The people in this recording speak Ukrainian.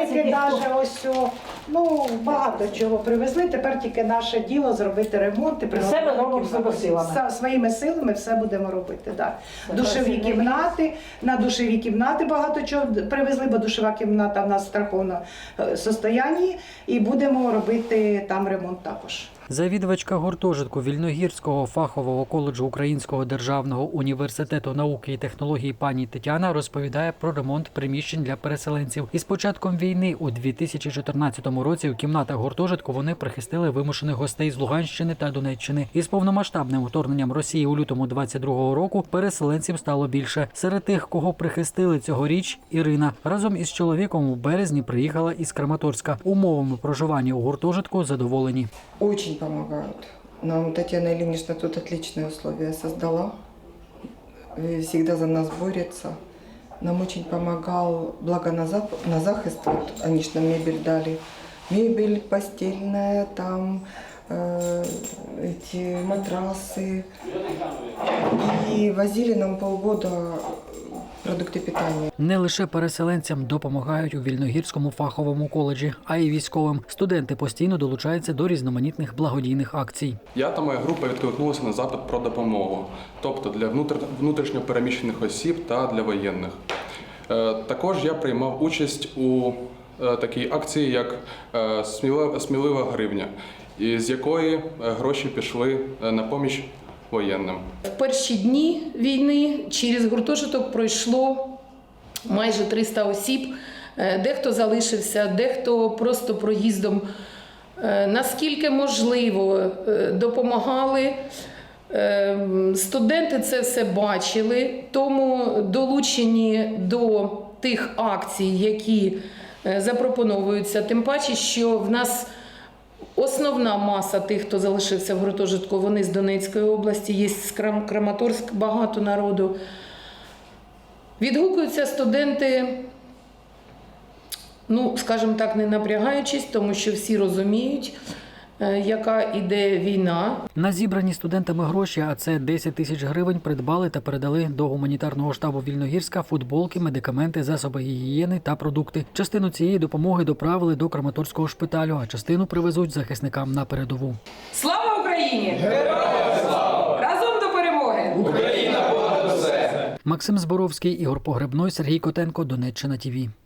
Паяльники навіть ось, о, ну багато чого привезли. Тепер тільки наше діло зробити ремонт і Все ми робимо кімнати. себе силами. Са- Своїми силами все будемо робити. Да. Це Душові красиво. кімнати, на душові кімнати багато чого привезли, бо душова кімната в нас в страховному е, состоянні, і будемо робити там ремонт також. Завідувачка гуртожитку Вільногірського фахового коледжу Українського державного університету науки і технологій пані Тетяна розповідає про ремонт приміщень для переселенців. Із початком війни у 2014 році в кімнатах гуртожитку вони прихистили вимушених гостей з Луганщини та Донеччини. Із повномасштабним вторгненням Росії у лютому 22-го року переселенців стало більше. Серед тих, кого прихистили цьогоріч, Ірина разом із чоловіком у березні приїхала із Краматорська. Умовами проживання у гуртожитку задоволені. Очень помогают. Нам Татьяна Ильинична тут отличные условия создала. Всегда за нас борется. Нам очень помогал, благо на, захист, вот, они ж нам мебель дали Мебель постельная, там э, эти матрасы. И возили нам полгода продукты питания. Не лише переселенцям допомагають у вільногірському фаховому коледжі, а й військовим. Студенти постійно долучаються до різноманітних благодійних акцій. Я та моя група відкликнулися на запит про допомогу, тобто для внутр... внутрішньо переміщених осіб та для воєнних. Е, Також я приймав участь у е, такій акції, як е, «Смілива, гривня, з якої е, гроші пішли на поміч воєнним. В перші дні війни через гуртожиток пройшло майже 300 осіб. Дехто залишився, дехто просто проїздом. Наскільки можливо, допомагали. Студенти це все бачили, тому долучені до тих акцій, які запропоновуються. Тим паче, що в нас Основна маса тих, хто залишився в гуртожитку, вони з Донецької області, є з Крам- Краматорськ багато народу. Відгукуються студенти, ну, скажімо так, не напрягаючись, тому що всі розуміють, е, яка іде війна, На зібрані студентами гроші, а це 10 тисяч гривень, придбали та передали до гуманітарного штабу Вільногірська футболки, медикаменти, засоби гігієни та продукти. Частину цієї допомоги доправили до Краматорського шпиталю, а частину привезуть захисникам на передову. Слава Україні! Разом до перемоги! Україна! Максим Зборовський, Ігор Погребной, Сергій Котенко, Донеччина ТІВІ.